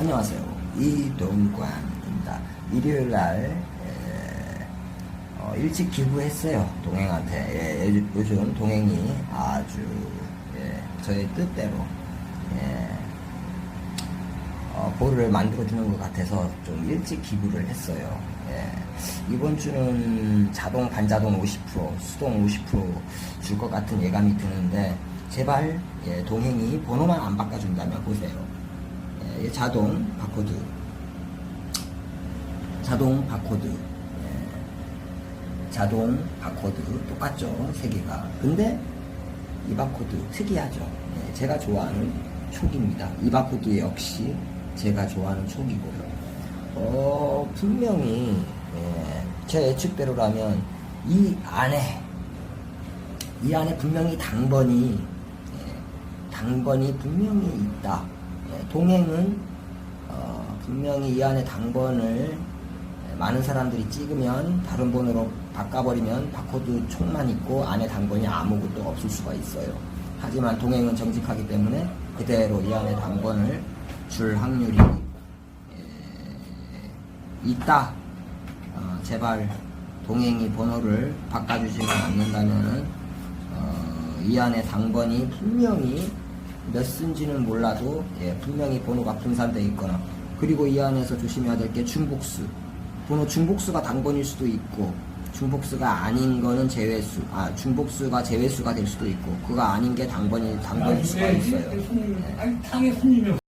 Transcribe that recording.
안녕하세요. 이동관입니다. 일요일 날 에, 어, 일찍 기부했어요. 동행한테. 예, 요- 요즘 동행이 아주 예, 저의 뜻대로 예, 어, 볼을 만들어주는 것 같아서 좀 일찍 기부를 했어요. 예. 이번 주는 자동, 반자동 50%, 수동 50%줄 것 같은 예감이 드는데, 제발, 예, 동행이 번호만 안 바꿔준다면 보세요. 예, 이 자동 바코드. 자동 바코드. 예, 자동 바코드. 똑같죠? 세 개가. 근데, 이 바코드 특이하죠. 예, 제가 좋아하는 촉입니다. 이 바코드 역시 제가 좋아하는 촉이고요. 어, 분명히 예, 제 예측대로라면 이 안에 이 안에 분명히 당번이 예, 당번이 분명히 있다. 예, 동행은 어, 분명히 이 안에 당번을 예, 많은 사람들이 찍으면 다른 번호로 바꿔버리면 바코드 촉만 있고 안에 당번이 아무것도 없을 수가 있어요. 하지만 동행은 정직하기 때문에 그대로 이 안에 당번을 줄 확률이 예, 있다. 어, 제발 동행이 번호를 바꿔주지는 않는다면은 어, 이 안에 당번이 분명히 몇 쓴지는 몰라도 예, 분명히 번호가 분산되어 있거나 그리고 이 안에서 조심해야 될 게 중복수. 번호 중복수가 당번일 수도 있고 중복수가 아닌 거는 제외수 아 중복수가 제외수가 될 수도 있고 그거 아닌 게 당번일 수가 있어요. 손님, 아니, 당에 손님이